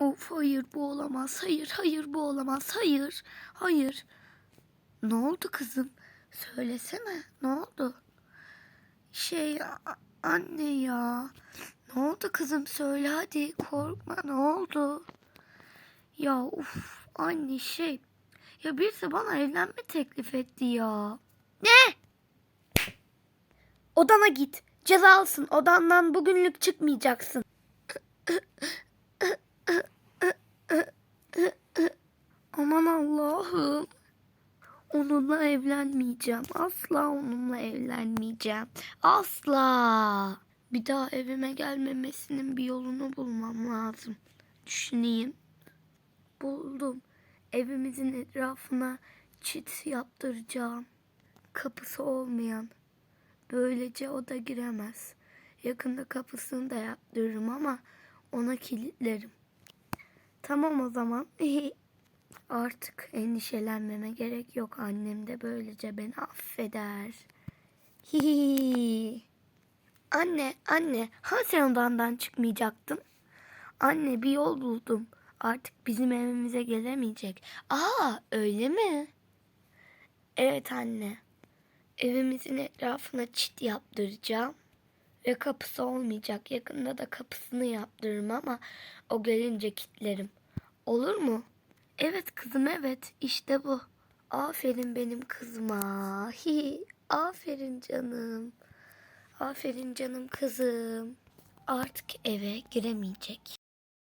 Of hayır bu olamaz. Hayır hayır bu olamaz. Hayır. Hayır. Ne oldu kızım? Söylesene. Ne oldu? Şey anne ya. Ne oldu kızım? Söyle hadi. Korkma. Ne oldu? Ya uf anne şey. Ya birisi bana evlenme teklif etti ya. Ne? Odana git. Cezalısın. Odandan bugünlük çıkmayacaksın. Aman Allah'ım. Onunla evlenmeyeceğim. Asla onunla evlenmeyeceğim. Asla. Bir daha evime gelmemesinin bir yolunu bulmam lazım. Düşüneyim. Buldum. Evimizin etrafına çit yaptıracağım. Kapısı olmayan. Böylece o da giremez. Yakında kapısını da yaptırırım ama ona kilitlerim. Tamam o zaman. Artık endişelenmeme gerek yok. Annem de böylece beni affeder. Hihi. Anne, anne, ha sen odandan çıkmayacaktın? Anne bir yol buldum. Artık bizim evimize gelemeyecek. Aa, öyle mi? Evet anne. Evimizin etrafına çit yaptıracağım. Ve kapısı olmayacak. Yakında da kapısını yaptırırım ama o gelince kilitlerim. Olur mu? Evet kızım evet. İşte bu. Aferin benim kızıma. Hi, aferin canım. Aferin canım kızım. Artık eve giremeyecek.